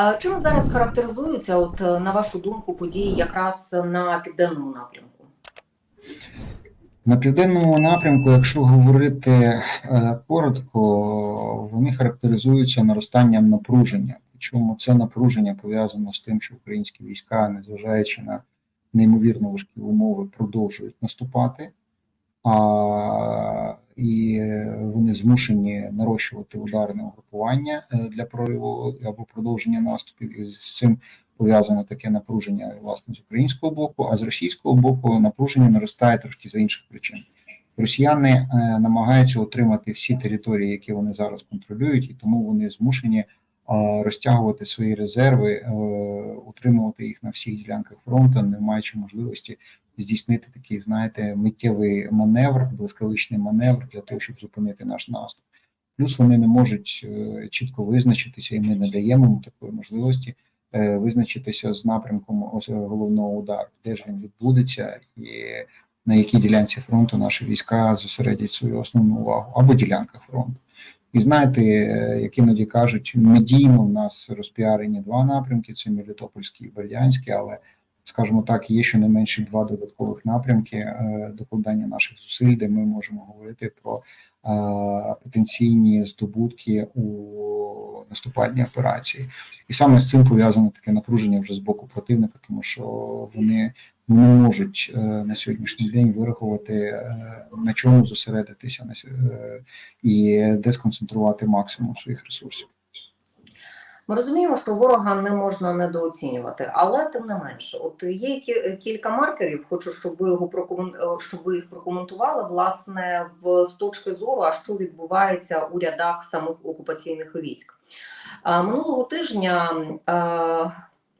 Е, Чим зараз характеризуються, от е, на вашу думку, події якраз на південному напрямку? На південному напрямку, якщо говорити е, коротко, вони характеризуються наростанням напруження. Причому це напруження пов'язано з тим, що українські війська, незважаючи на неймовірно важкі умови, продовжують наступати, а, і вони змушені нарощувати ударне угрупування е, для прориву або продовження наступів. І з цим пов'язано таке напруження власне з українського боку, а з російського боку напруження наростає трошки за інших причин. Росіяни е, намагаються отримати всі території, які вони зараз контролюють, і тому вони змушені е, розтягувати свої резерви, утримувати їх на всіх ділянках фронту, не маючи можливості здійснити такий, знаєте, миттєвий маневр, блискавичний маневр для того, щоб зупинити наш наступ. Плюс вони не можуть е, чітко визначитися, і ми не даємо їм такої можливості е, визначитися з напрямком ось, головного удару, де ж він відбудеться, і на якій ділянці фронту наші війська зосередять свою основну увагу або ділянках фронту. І знаєте, е, як іноді кажуть, медійно в нас розпіарені два напрямки: це Мелітопольський і Бердянський, але скажімо так, є щонайменше два додаткових напрямки е, докладання наших зусиль, де ми можемо говорити про е, потенційні здобутки у наступальній операції. І саме з цим пов'язано таке напруження вже з боку противника, тому що вони не можуть е, на сьогоднішній день вирахувати, на чому зосередитися і де сконцентрувати максимум своїх ресурсів. Ми розуміємо, що ворога не можна недооцінювати, але тим не менше, от є кілька маркерів. Хочу, щоб ви його прокомен... е, щоб ви їх прокоментували власне в з точки зору, а що відбувається у рядах самих окупаційних військ. Минулого тижня. е,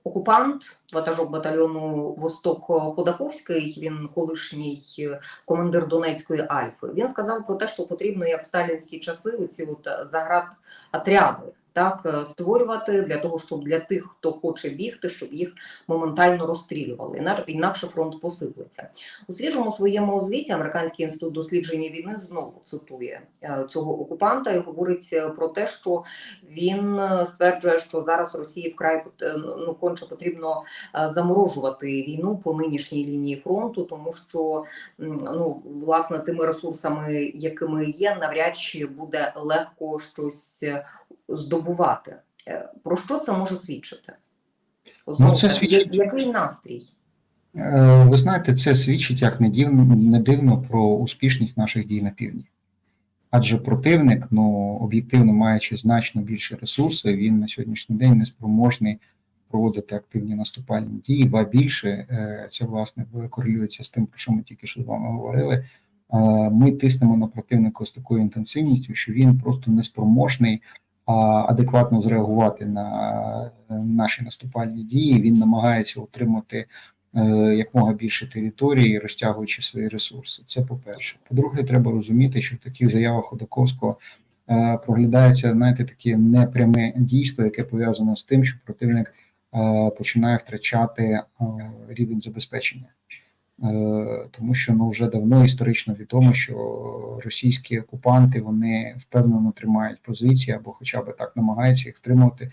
Окупант, ватажок батальйону Восток Ходаковський, він колишній е, командир Донецької Альфи. Він сказав про те, що потрібно як в сталінські часи оці от заград отряди так е, створювати для того, щоб для тих, хто хоче бігти, щоб їх моментально розстрілювали. Інак- Інакше фронт посиплеться. У свіжому своєму звіті Американський інститут дослідження війни знову цитує е, цього окупанта і говорить е, про те, що він стверджує, що зараз Росії вкрай е, ну конче потрібно заморожувати війну по нинішній лінії фронту, тому що ну власне тими ресурсами, якими є, навряд чи буде легко щось здобувати. Е, Про що це може свідчити? Знову Ну, це свідчить- який настрій? Е, Ви знаєте, це свідчить як не дивно, не дивно про успішність наших дій на півдні. Адже противник, ну об'єктивно маючи значно більше ресурсів, він на сьогоднішній день не спроможний проводити активні наступальні дії, ба більше е, це власне корелюється з тим, про що ми тільки що з вами говорили. Ми тиснемо на противника з такою інтенсивністю, що він просто не спроможний адекватно зреагувати на е, наші наступальні дії. Він намагається отримати е, якмога більше території, розтягуючи свої ресурси. Це по-перше. По-друге, треба розуміти, що в таких заявах Ходаковського е, проглядається знаєте, таке непряме дійство, яке пов'язано з тим, що противник починає втрачати рівень забезпечення. Е, Тому що ну вже давно історично відомо, що російські окупанти вони впевнено тримають позиції або хоча б так намагаються їх втримувати,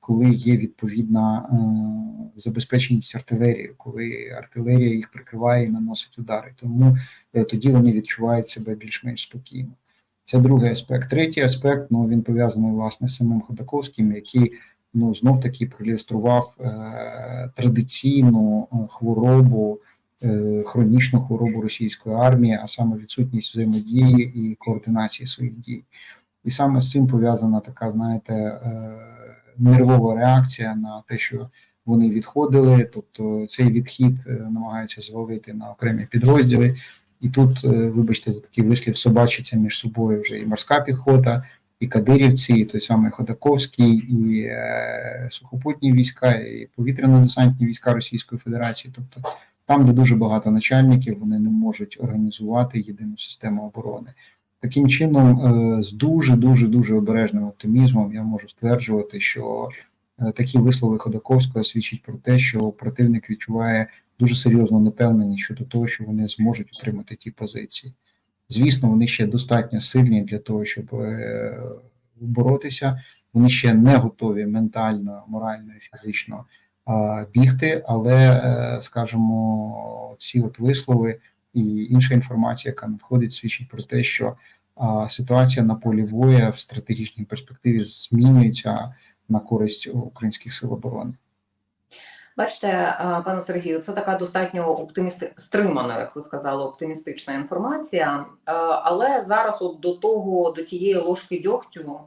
коли є відповідна е, забезпеченість артилерії, коли артилерія їх прикриває і наносить удари. Тому е, тоді вони відчувають себе більш-менш спокійно. Це другий аспект. Третій аспект ну він пов'язаний власне з самим Ходаковським, який ну знов таки проілюстрував е, традиційну хворобу, хронічну хворобу російської армії, а саме відсутність взаємодії і координації своїх дій. І саме з цим пов'язана така, знаєте, е, нервова реакція на те, що вони відходили, тобто цей відхід е, намагаються звалити на окремі підрозділи. І тут, е, вибачте, за такий вислів, собачиться між собою вже і морська піхота, і кадирівці, і той самий Ходаковський, і е, сухопутні війська, і повітряно-десантні війська Російської Федерації. Тобто там, де дуже багато начальників, вони не можуть організувати єдину систему оборони. Таким чином, е, з дуже дуже дуже обережним оптимізмом я можу стверджувати, що е, такі вислови Ходаковського свідчать про те, що противник відчуває дуже серйозну непевненість щодо того, що вони зможуть отримати ті позиції. Звісно, вони ще достатньо сильні для того, щоб е, боротися. вони ще не готові ментально, морально і фізично бігти, але, е, скажімо, ці от вислови і інша інформація, яка надходить, свідчить про те, що ситуація на полі бою в стратегічній перспективі змінюється на користь українських сил оборони. Бачите, пане Сергію, це така достатньо оптимісти... стримана, як ви сказали, оптимістична інформація. Е, Але зараз, от до того, до тієї ложки дьогтю,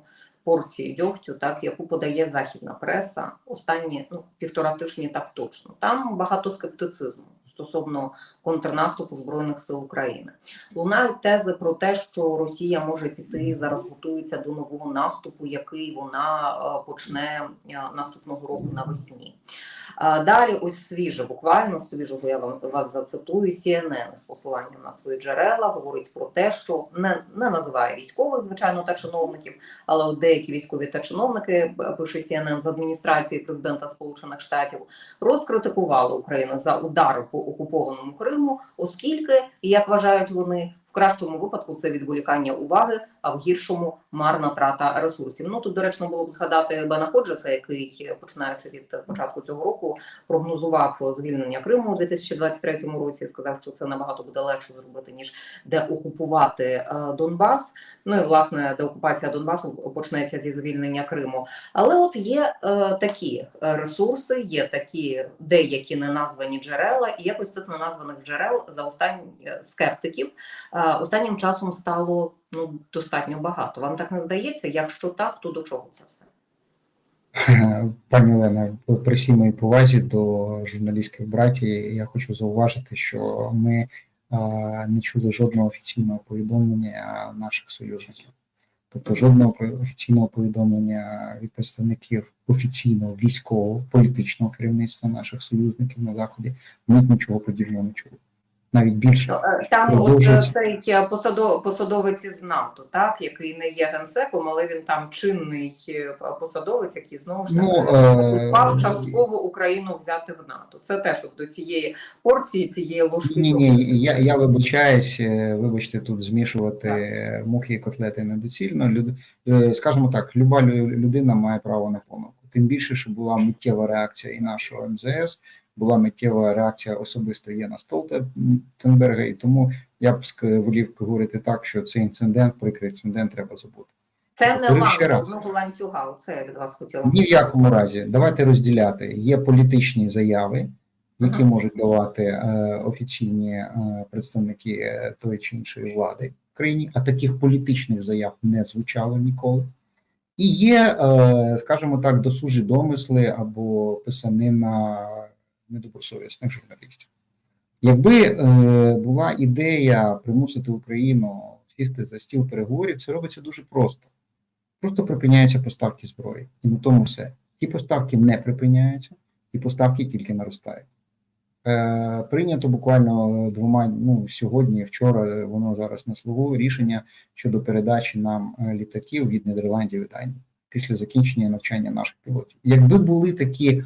порції дьогтю, так яку подає західна преса, останні ну півтора тижні, так точно. Там багато скептицизму стосовно контрнаступу збройних сил України. Лунають тези про те, що Росія може піти зараз, готується до нового наступу, який вона е, почне е, наступного року навесні. Далі, ось свіже, буквально свіжого я вам вас зацитую. CNN з посиланням на свої джерела говорить про те, що не, не називає військових, звичайно, та чиновників, але от деякі військові та чиновники пише CNN з адміністрації президента Сполучених Штатів розкритикували Україну за удари по окупованому Криму, оскільки, як вважають вони, в кращому випадку це відволікання уваги, а в гіршому марна трата ресурсів. Ну тут доречно було б згадати Бена Ходжеса, який починаючи від початку цього року прогнозував звільнення Криму у 2023 році. Сказав, що це набагато буде легше зробити ніж деокупувати е, Донбас. Ну і власне деокупація Донбасу почнеться зі звільнення Криму. Але от є е, такі ресурси, є такі деякі неназвані джерела, і якось цих неназваних джерел за останні е, скептиків е, останнім часом стало ну достатньо багато. Вам так не здається? Якщо так, то до чого це все? Пані Олена, при всій моїй повазі до журналістських братів, я хочу зауважити, що ми а, не чули жодного офіційного повідомлення наших союзників. Тобто жодного офіційного повідомлення від представників офіційного військового політичного керівництва наших союзників на заході ми нічого подібного не чули. Навіть більше. Ну, е, Там от Продовжується. е, цей е, посадо, посадовець із НАТО, так який не є генсеком, але він там чинний посадовець, який знову ж таки Ну, е, частково Україну взяти в НАТО. Це теж от до цієї порції, цієї ложки. Ні, ні, я, я вибачаюсь, вибачте, тут змішувати мухи і котлети недоцільно. Люд, скажімо так, люба лю- людина має право на помилку. Тим більше, що була миттєва реакція і нашого МЗС, була миттєва реакція особисто Єна Столтенберга, і тому я б волів говорити так, що цей інцидент, прикрий інцидент, треба забути. Це не ланцюга. Оце я від вас хотіла. Ні в якому разі. Давайте розділяти. Є політичні заяви, які можуть давати е, офіційні е, представники е, тої чи іншої влади в країні, а таких політичних заяв не звучало ніколи. І є, е, скажімо так, досужі домисли або писанина недобросовісних журналістів. Якби е, була ідея примусити Україну сісти за стіл переговорів, це робиться дуже просто. Просто припиняються поставки зброї. І на тому все. Ті поставки не припиняються, і поставки тільки наростають. Е, прийнято буквально двома ну, сьогодні, вчора, воно зараз на слугу рішення щодо передачі нам е, літаків від Нідерландів і Данії після закінчення навчання наших пілотів. Якби були такі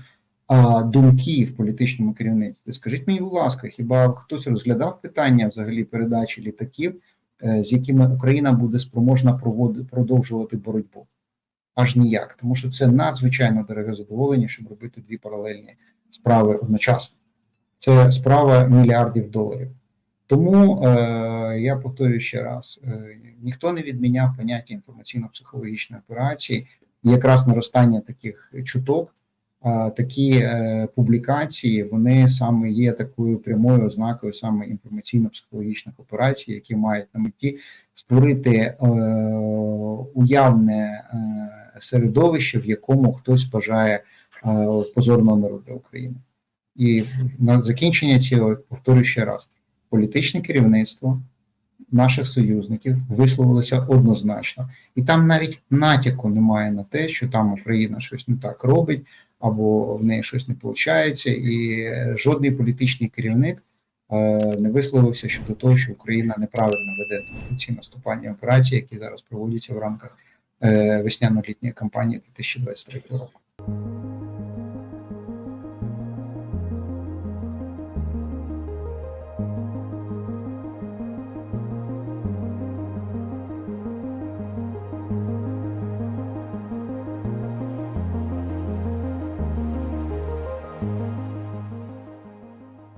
думки в політичному керівництві, скажіть мені, будь ласка, хіба хтось розглядав питання взагалі передачі літаків, е, з якими Україна буде спроможна проводи, продовжувати боротьбу? Аж ніяк, тому що це надзвичайно дороге задоволення, щоб робити дві паралельні справи одночасно. Це справа мільярдів доларів. Тому е, я повторюю ще раз: е, ніхто не відміняв поняття інформаційно-психологічної операції, і якраз наростання таких чуток, такі е, публікації, вони саме є такою прямою ознакою саме інформаційно-психологічних операцій, які мають на меті створити е, уявне е, середовище, в якому хтось бажає позорного для України. І на закінчення цього повторюю ще раз: політичне керівництво наших союзників висловилося однозначно, і там навіть натяку немає на те, що там Україна щось не так робить, або в неї щось не виходить, і е, жодний політичний керівник е, не висловився щодо того, що Україна неправильно веде ці наступальні операції, які зараз проводяться в рамках е, весняно-літньої кампанії 2023 року.